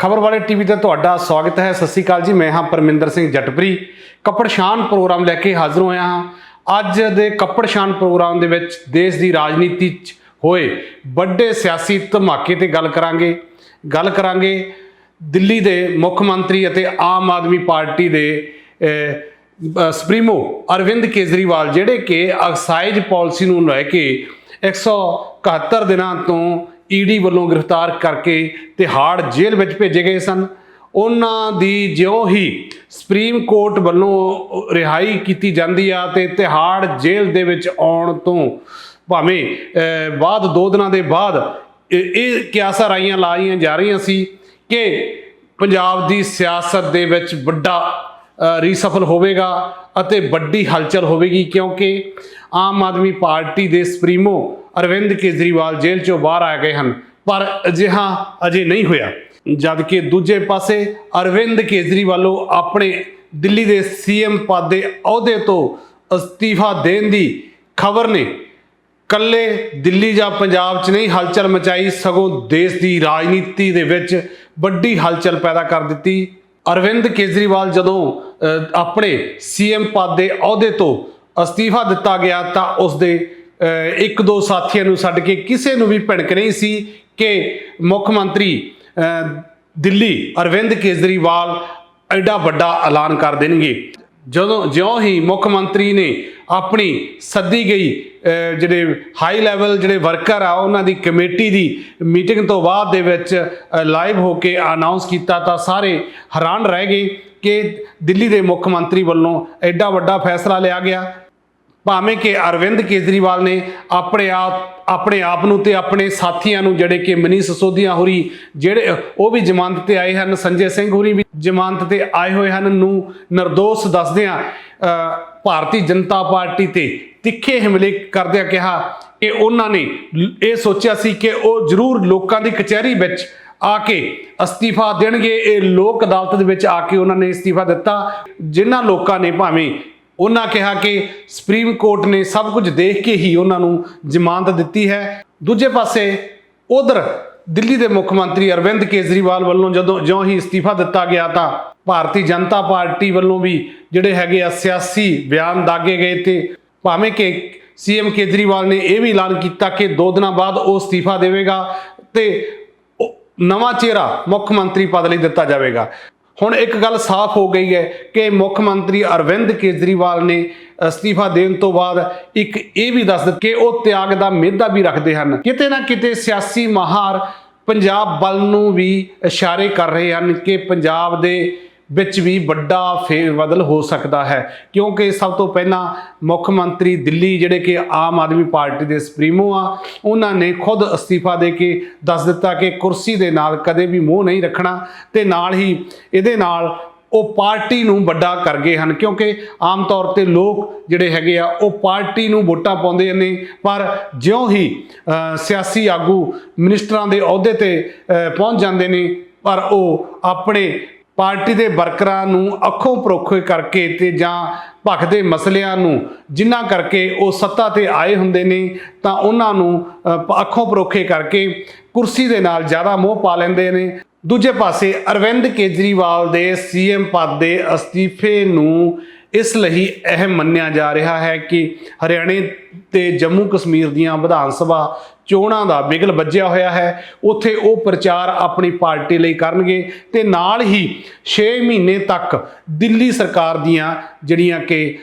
ਖਬਰ ਵਾਲੇ ਟੀਵੀ ਤੇ ਤੁਹਾਡਾ ਸਵਾਗਤ ਹੈ। ਸਤਿ ਸ਼੍ਰੀ ਅਕਾਲ ਜੀ, ਮੈਂ ਹਾਂ ਪਰਮਿੰਦਰ ਸਿੰਘ ਜਟਪਰੀ। ਕੱਪੜ ਸ਼ਾਨ ਪ੍ਰੋਗਰਾਮ ਲੈ ਕੇ ਹਾਜ਼ਰ ਹੋਇਆ ਹਾਂ। ਅੱਜ ਦੇ ਕੱਪੜ ਸ਼ਾਨ ਪ੍ਰੋਗਰਾਮ ਦੇ ਵਿੱਚ ਦੇਸ਼ ਦੀ ਰਾਜਨੀਤੀ 'ਚ ਹੋਏ ਵੱਡੇ ਸਿਆਸੀ ਧਮਾਕੇ ਤੇ ਗੱਲ ਕਰਾਂਗੇ। ਗੱਲ ਕਰਾਂਗੇ ਦਿੱਲੀ ਦੇ ਮੁੱਖ ਮੰਤਰੀ ਅਤੇ ਆਮ ਆਦਮੀ ਪਾਰਟੀ ਦੇ ਸੁਪਰੀਮੋ ਅਰਵਿੰਦ ਕੇਜਰੀਵਾਲ, ਜਿਹੜੇ ਕਿ ਐਕਸਾਈਜ਼ ਪਾਲਿਸੀ ਨੂੰ ਲੈ ਕੇ 171 ਦਿਨਾਂ ਤੋਂ ਈਡੀ ਵੱਲੋਂ ਗ੍ਰਿਫਤਾਰ ਕਰਕੇ ਤਿਹਾੜ ਜੇਲ੍ਹ ਵਿੱਚ ਭੇਜੇ ਗਏ ਸਨ। ਉਹਨਾਂ ਦੀ ਜਿਉਂ ਹੀ ਸੁਪਰੀਮ ਕੋਰਟ ਵੱਲੋਂ ਰਿਹਾਈ ਕੀਤੀ ਜਾਂਦੀ ਆ ਤੇ ਤਿਹਾੜ ਜੇਲ੍ਹ ਦੇ ਵਿੱਚ ਆਉਣ ਤੋਂ ਭਾਵੇਂ ਬਾਅਦ, ਦੋ ਦਿਨਾਂ ਦੇ ਬਾਅਦ ਇਹ ਇਹ ਕਿਆਸਾਂ ਰਾਈਆਂ ਲਾਈਆਂ ਜਾ ਰਹੀਆਂ ਸੀ ਕਿ ਪੰਜਾਬ ਦੀ ਸਿਆਸਤ ਦੇ ਵਿੱਚ ਵੱਡਾ ਰੀਸਫਲ ਹੋਵੇਗਾ ਅਤੇ ਵੱਡੀ ਹਲਚਲ ਹੋਵੇਗੀ ਕਿਉਂਕਿ ਆਮ ਆਦਮੀ ਪਾਰਟੀ ਦੇ ਸੁਪਰੀਮੋ ਅਰਵਿੰਦ ਕੇਜਰੀਵਾਲ ਜੇਲ੍ਹ ਚੋਂ ਬਾਹਰ ਆ ਗਏ ਹਨ ਪਰ ਅਜਿਹਾ ਅਜੇ ਨਹੀਂ ਹੋਇਆ। ਜਦ ਕਿ ਦੂਜੇ ਪਾਸੇ ਅਰਵਿੰਦ ਕੇਜਰੀਵਾਲੋਂ ਆਪਣੇ ਦਿੱਲੀ ਦੇ ਸੀਐਮ ਪਦ ਦੇ ਅਹੁਦੇ ਤੋਂ ਅਸਤੀਫਾ ਦੇਣ ਦੀ ਖਬਰ ਨੇ ਕੱਲੇ ਦਿੱਲੀ ਜਾਂ ਪੰਜਾਬ 'ਚ ਨਹੀਂ ਹਲਚਲ ਮਚਾਈ ਸਗੋਂ ਦੇਸ਼ ਦੀ ਰਾਜਨੀਤੀ ਦੇ ਵਿੱਚ ਵੱਡੀ ਹਲਚਲ ਪੈਦਾ ਕਰ ਦਿੱਤੀ। ਅਰਵਿੰਦ ਕੇਜਰੀਵਾਲ ਜਦੋਂ ਅਹ, ਆਪਣੇ ਸੀਐਮ ਪਦ ਦੇ ਅਹੁਦੇ ਤੋਂ ਅਸਤੀਫਾ ਦਿੱਤਾ ਗਿਆ ਤਾਂ ਉਸ ਦੇ ਇੱਕ ਦੋ ਸਾਥੀਆਂ ਨੂੰ ਛੱਡ ਕੇ ਕਿਸੇ ਨੂੰ ਵੀ ਭਿਣਕ ਨਹੀਂ ਸੀ ਕਿ ਮੁੱਖ ਮੰਤਰੀ ਦਿੱਲੀ ਅਰਵਿੰਦ ਕੇਜਰੀਵਾਲ ਐਡਾ ਵੱਡਾ ਐਲਾਨ ਕਰ ਦੇਣਗੇ। ਜਦੋਂ ਜਿਉਂ ਹੀ ਮੁੱਖ ਮੰਤਰੀ ਨੇ ਆਪਣੀ ਸੱਦੀ ਗਈ ਜਿਹੜੇ ਹਾਈ ਲੈਵਲ ਜਿਹੜੇ ਵਰਕਰ ਆ, ਉਹਨਾਂ ਦੀ ਕਮੇਟੀ ਦੀ ਮੀਟਿੰਗ ਤੋਂ ਬਾਅਦ ਦੇ ਵਿੱਚ ਲਾਈਵ ਹੋ ਕੇ ਅਨਾਉਂਸ ਕੀਤਾ ਤਾਂ ਸਾਰੇ ਹੈਰਾਨ ਰਹਿ ਗਏ ਕਿ ਦਿੱਲੀ ਦੇ ਮੁੱਖ ਮੰਤਰੀ ਵੱਲੋਂ ਐਡਾ ਵੱਡਾ ਫੈਸਲਾ ਲਿਆ ਗਿਆ। ਭਾਵੇਂ ਕਿ ਅਰਵਿੰਦ ਕੇਜਰੀਵਾਲ ਨੇ ਆਪਣੇ ਆਪ ਆਪਣੇ ਆਪ ਨੂੰ ਤੇ ਆਪਣੇ ਸਾਥੀਆਂ ਨੂੰ ਜਿਹੜੇ ਕਿ ਮਨੀਸ਼ ਸਿਸੋਦੀਆ ਹੋਰੀ ਜਿਹੜੇ ਉਹ ਵੀ ਜ਼ਮਾਨਤ ਤੇ ਆਏ ਹਨ ਸੰਜੇ ਸਿੰਘ ਹੋਰੀ ਵੀ ਜ਼ਮਾਨਤ ਤੇ ਆਏ ਹੋਏ ਹਨ। ਨੂੰ ਨਿਰਦੋਸ਼ ਦੱਸਦਿਆਂ ਅ, ਭਾਰਤੀ ਜਨਤਾ ਪਾਰਟੀ ਤੇ ਤਿੱਖੇ ਹਮਲੇ ਕਰਦਿਆਂ ਕਿਹਾ ਕਿ ਉਹਨਾਂ ਨੇ ਇਹ ਸੋਚਿਆ ਸੀ ਕਿ ਉਹ ਜ਼ਰੂਰ ਲੋਕਾਂ ਦੀ ਕਚਹਿਰੀ ਵਿੱਚ ਆ ਕੇ ਅਸਤੀਫਾ ਦੇਣਗੇ। ਇਹ ਲੋਕ ਅਦਾਲਤ ਦੇ ਵਿੱਚ ਆ ਕੇ ਉਹਨਾਂ ਨੇ ਅਸਤੀਫਾ ਦਿੱਤਾ। ਜਿਨ੍ਹਾਂ ਲੋਕਾਂ ਨੇ ਭਾਵੇਂ ਉਹਨਾਂ ਕਿਹਾ ਕਿ ਸੁਪਰੀਮ ਕੋਰਟ ਨੇ ਸਭ ਕੁਝ ਦੇਖ ਕੇ ਹੀ ਉਹਨਾਂ ਨੂੰ ਜ਼ਮਾਨਤ ਦਿੱਤੀ ਹੈ। ਦੂਜੇ ਪਾਸੇ, ਉਧਰ ਦਿੱਲੀ ਦੇ ਮੁੱਖ ਮੰਤਰੀ ਅਰਵਿੰਦ ਕੇਜਰੀਵਾਲ ਵੱਲੋਂ ਜਦੋਂ ਜਿਉਂ ਹੀ ਅਸਤੀਫਾ ਦਿੱਤਾ ਗਿਆ ਤਾਂ ਭਾਰਤੀ ਜਨਤਾ ਪਾਰਟੀ ਵੱਲੋਂ ਵੀ ਜਿਹੜੇ ਹੈਗੇ ਆ ਸਿਆਸੀ ਬਿਆਨ ਦਾਗੇ ਗਏ ਤੇ ਭਾਵੇਂ ਕਿ ਸੀਐਮ ਕੇਜਰੀਵਾਲ ਨੇ ਇਹ ਵੀ ਐਲਾਨ ਕੀਤਾ ਕਿ 2 ਦਿਨਾਂ ਬਾਅਦ ਉਹ ਅਸਤੀਫਾ ਦੇਵੇਗਾ ਤੇ ਨਵਾਂ ਚਿਹਰਾ ਮੁੱਖ ਮੰਤਰੀ ਪਦ ਲਈ ਦਿੱਤਾ ਜਾਵੇਗਾ। ਹੁਣ ਇੱਕ ਗੱਲ ਸਾਫ਼ ਹੋ ਗਈ ਹੈ ਕਿ ਮੁੱਖ ਮੰਤਰੀ ਅਰਵਿੰਦ ਕੇਜਰੀਵਾਲ ਨੇ ਅਸਤੀਫਾ ਦੇਣ ਤੋਂ ਬਾਅਦ ਇੱਕ ਇਹ ਵੀ ਦੱਸ ਦਿੱਤਾ ਕਿ ਉਹ ਤਿਆਗ ਦਾ ਮਿਹਦਾ ਵੀ ਰੱਖਦੇ ਹਨ। ਕਿਤੇ ਨਾ ਕਿਤੇ ਸਿਆਸੀ ਮਹਾਰ ਪੰਜਾਬ ਬਲ ਨੂੰ ਵੀ ਇਸ਼ਾਰੇ ਕਰ ਰਹੇ ਹਨ ਕਿ ਪੰਜਾਬ ਦੇ ਵਿੱਚ ਵੀ ਵੱਡਾ ਫੇਰਬਦਲ ਹੋ ਸਕਦਾ ਹੈ। ਕਿਉਂਕਿ ਸਭ ਤੋਂ ਪਹਿਲਾਂ ਮੁੱਖ ਮੰਤਰੀ ਦਿੱਲੀ, ਜਿਹੜੇ ਕਿ ਆਮ ਆਦਮੀ ਪਾਰਟੀ ਦੇ ਸੁਪਰੀਮੋ ਆ, ਉਹਨਾਂ ਨੇ ਖੁਦ ਅਸਤੀਫਾ ਦੇ ਕੇ ਦੱਸ ਦਿੱਤਾ ਕਿ ਕੁਰਸੀ ਦੇ ਨਾਲ ਕਦੇ ਵੀ ਮੋਹ ਨਹੀਂ ਰੱਖਣਾ ਤੇ ਨਾਲ ਹੀ ਇਹਦੇ ਨਾਲ ਉਹ ਪਾਰਟੀ ਨੂੰ ਵੱਡਾ ਕਰ ਗਏ ਹਨ। ਕਿਉਂਕਿ ਆਮ ਤੌਰ ਤੇ ਲੋਕ ਜਿਹੜੇ ਹੈਗੇ ਆ, ਉਹ ਪਾਰਟੀ ਨੂੰ ਵੋਟਾਂ ਪਾਉਂਦੇ ਨੇ, ਪਰ ਜਿਉਂ ਹੀ ਸਿਆਸੀ ਆਗੂ ਮਿਨਿਸਟਰਾਂ ਦੇ ਅਹੁਦੇ ਤੇ ਪਹੁੰਚ ਜਾਂਦੇ ਨੇ, ਪਰ ਉਹ ਆਪਣੇ ਪਾਰਟੀ ਦੇ ਵਰਕਰਾਂ ਨੂੰ ਅੱਖੋਂ ਪਰੋਖੇ ਕਰਕੇ ਤੇ ਜਾਂ ਭਖਦੇ ਮਸਲਿਆਂ ਨੂੰ ਜਿਨ੍ਹਾਂ ਕਰਕੇ ਉਹ ਸੱਤਾ ਤੇ ਆਏ ਹੁੰਦੇ ਨੇ, ਤਾਂ ਉਹਨਾਂ ਨੂੰ ਅੱਖੋਂ ਪਰੋਖੇ ਕਰਕੇ ਕੁਰਸੀ ਦੇ ਨਾਲ ਜ਼ਿਆਦਾ ਮੋਹ ਪਾ ਲੈਂਦੇ ਨੇ। ਦੂਜੇ ਪਾਸੇ ਅਰਵਿੰਦ ਕੇਜਰੀਵਾਲ ਦੇ ਸੀਐਮ ਪਦ ਦੇ ਅਸਤੀਫੇ ਨੂੰ ਇਸ ਲਈ ਅਹਿਮ ਮੰਨਿਆ ਜਾ ਰਿਹਾ ਹੈ ਕਿ ਹਰਿਆਣੇ ਤੇ ਜੰਮੂ ਕਸ਼ਮੀਰ ਦੀਆਂ ਵਿਧਾਨ ਸਭਾ ਚੋਣਾਂ ਦਾ ਬਿਗਲ ਵੱਜਿਆ ਹੋਇਆ ਹੈ। ਉੱਥੇ ਉਹ ਪ੍ਰਚਾਰ ਆਪਣੀ ਪਾਰਟੀ ਲਈ ਕਰਨਗੇ ਤੇ ਨਾਲ ਹੀ 6 ਮਹੀਨੇ ਤੱਕ ਦਿੱਲੀ ਸਰਕਾਰ ਦੀਆਂ ਜਿਹੜੀਆਂ ਕਿ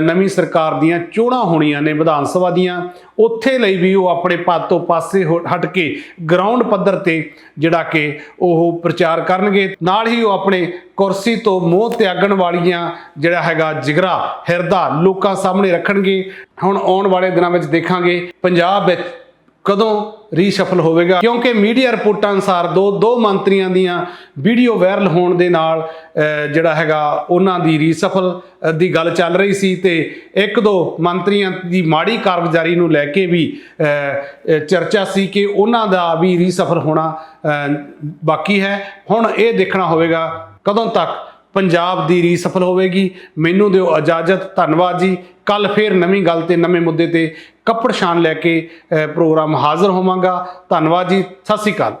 ਨਵੀਂ ਸਰਕਾਰ ਦੀਆਂ ਚੋਣਾਂ ਹੋਣੀਆਂ ਨੇ ਵਿਧਾਨ ਸਭਾ ਦੀਆਂ, ਉੱਥੇ ਲਈ ਵੀ ਉਹ ਆਪਣੇ ਪਦ ਤੋਂ ਪਾਸੇ ਹੋ- ਹਟ ਕੇ ਗਰਾਊਂਡ ਪੱਧਰ ਤੇ ਜਿਹੜਾ ਕਿ ਉਹ ਪ੍ਰਚਾਰ ਕਰਨਗੇ। ਨਾਲ ਹੀ ਉਹ ਆਪਣੇ ਕੁਰਸੀ ਤੋਂ ਮੋਹ ਤਿਆਗਣ ਵਾਲੀਆਂ ਜਿਹੜਾ ਹੈਗਾ ਜਿਗਰਾ ਹਿਰਦਾ ਲੋਕਾਂ ਸਾਹਮਣੇ ਰੱਖਣਗੇ। ਹੁਣ ਆਉਣ ਵਾਲੇ ਦਿਨਾਂ ਵਿੱਚ ਦੇਖਾਂਗੇ। ਪੰਜਾਬ ਵਿੱਚ ਕਦੋਂ ਰੀਸ਼ਫਲ ਹੋਵੇਗਾ? ਕਿਉਂਕਿ ਮੀਡੀਆ ਰਿਪੋਰਟਾਂ ਅਨੁਸਾਰ ਦੋ ਦੋ ਮੰਤਰੀਆਂ ਦੀਆਂ ਵੀਡੀਓ ਵਾਇਰਲ ਹੋਣ ਦੇ ਨਾਲ ਜਿਹੜਾ ਹੈਗਾ, ਉਹਨਾਂ ਦੀ ਰੀਸ਼ਫਲ ਦੀ ਗੱਲ ਚੱਲ ਰਹੀ ਸੀ ਤੇ ਇੱਕ ਦੋ ਮੰਤਰੀਆਂ ਦੀ ਮਾੜੀ ਕਾਰਗੁਜ਼ਾਰੀ ਨੂੰ ਲੈ ਕੇ ਵੀ ਚਰਚਾ ਸੀ ਕਿ ਉਹਨਾਂ ਦਾ ਵੀ ਰੀਸ਼ਫਲ ਹੋਣਾ ਬਾਕੀ ਹੈ। ਹੁਣ ਇਹ ਦੇਖਣਾ ਹੋਵੇਗਾ ਕਦੋਂ ਤੱਕ ਪੰਜਾਬ ਦੀ ਰੀਸਫਲ ਹੋਵੇਗੀ। ਮੈਨੂੰ ਦਿਓ ਇਜਾਜ਼ਤ। ਧੰਨਵਾਦ ਜੀ। ਕੱਲ ਫੇਰ ਨਵੀਂ ਗੱਲ ਤੇ ਨਵੇਂ ਮੁੱਦੇ ਤੇ ਕੱਪੜ ਸ਼ਾਨ ਲੈ ਕੇ ਪ੍ਰੋਗਰਾਮ ਹਾਜ਼ਰ ਹੋਵਾਂਗਾ। ਧੰਨਵਾਦ ਜੀ ਸਤਿ ਸ਼੍ਰੀ ਅਕਾਲ।